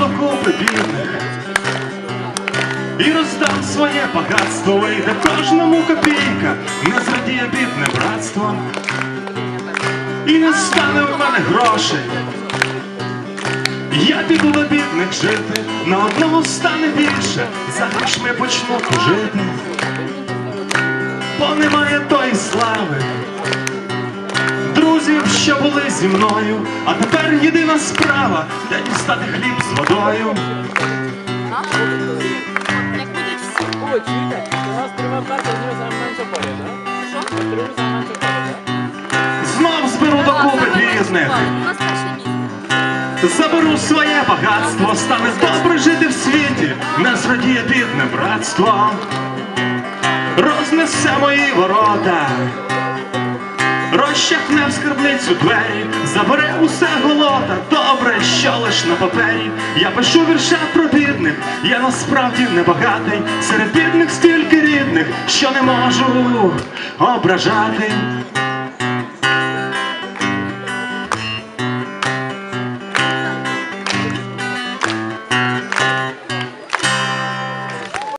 докупи бідних. І роздам своє багатство, вийде кожному копійка, не зрадіє бідне братство, і не стане в мене грошей. Я піду до бідних жити, на одного стане більше, за грошми почну жити, бо немає тої слави. Друзів, що були зі мною, а тепер єдина справа, де дістати хліб з водою. Як будуть всі. О, чуєте? У нас триває перша з нього менше поряд, так? Що? Триву саме менше поряд, так? Знов зберу докупи нас перше місце. Заберу своє багатство, стане добре жити в світі, не зрадіє бідне братство, рознесе мої ворота, розчахне в скарбницю двері, забере усе голота, добре, що лиш на папері. Я пишу вірша про бідних, я насправді небагатий, серед бідних стільки рідних, що не можу ображати.